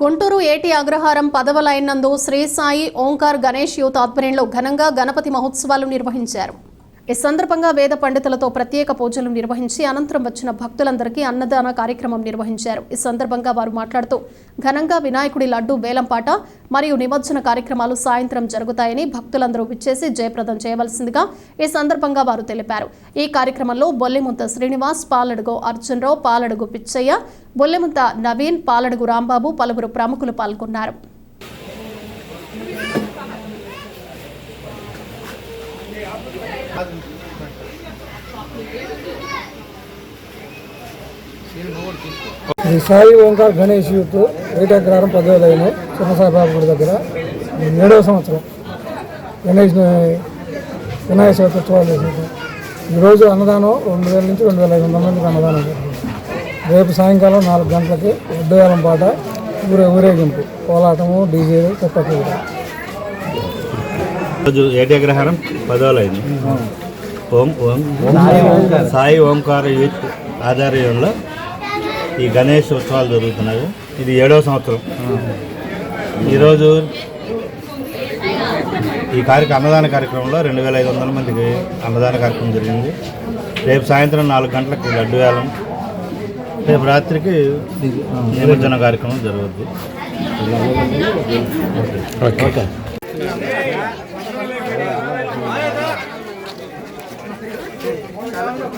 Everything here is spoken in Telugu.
గుంటూరు ఏటి అగ్రహారం పదవ లైన్ నందు శ్రీ సాయి ఓంకార్ గణేష్ యూత్ ఆధ్వర్యంలో ఘనంగా గణపతి మహోత్సవాలు నిర్వహించారు. ఈ సందర్భంగా వేద పండితులతో ప్రత్యేక పూజలు నిర్వహించి అనంతరం వచ్చిన భక్తులందరికీ అన్నదాన కార్యక్రమం నిర్వహించారు. ఈ సందర్భంగా వారు మాట్లాడుతూ ఘనంగా వినాయకుడి లడ్డు వేలంపాట మరియు నిమజ్జన కార్యక్రమాలు సాయంత్రం జరుగుతాయని భక్తులందరూ విచ్చేసి జయప్రదం చేయవలసిందిగా ఈ సందర్భంగా వారు తెలిపారు. ఈ కార్యక్రమంలో బొల్లిముంత శ్రీనివాస్ పాలడుగు అర్జున్రావు పాలడుగు పిచ్చయ్య బొల్లిముంత నవీన్ పాలడుగు రాంబాబు పలువురు ప్రముఖులు పాల్గొన్నారు. ఇది సాయి ఓంకార్ గణేష్ యూత్ ఏటాగ్రహారం పదో లైన్ చిన్నసాయిబాబు గుడి దగ్గర. ఏడవ సంవత్సరం. గణేష్ వినాయక చవితి ఉత్సవాలు ఈరోజు అన్నదానం రెండు వేల నుంచి రెండు వేల ఐదు వందల మందికి అన్నదానం జరుగుతుంది రేపు సాయంకాలం నాలుగు గంటలకి ఉడ్డయాలం పాట ఊరే ఊరేగింపు. కోలాటము డీజే కుప్పకి రోజు ఏటగ్రహారం పదోలైంది ఓం ఓం. సాయి ఓంకార యూత్ ఆధ్వర్యంలో ఈ గణేష్ ఉత్సవాలు జరుగుతున్నాయి. ఇది ఏడవ సంవత్సరం. ఈరోజు ఈ కార్యక్రమ అన్నదాన కార్యక్రమంలో రెండు వేల ఐదు వందల మందికి అన్నదాన కార్యక్రమం జరిగింది. రేపు సాయంత్రం నాలుగు గంటలకు లడ్డు వేలం. రేపు రాత్రికి నిమజ్జన కార్యక్రమం జరుగుద్ది. ఓకే.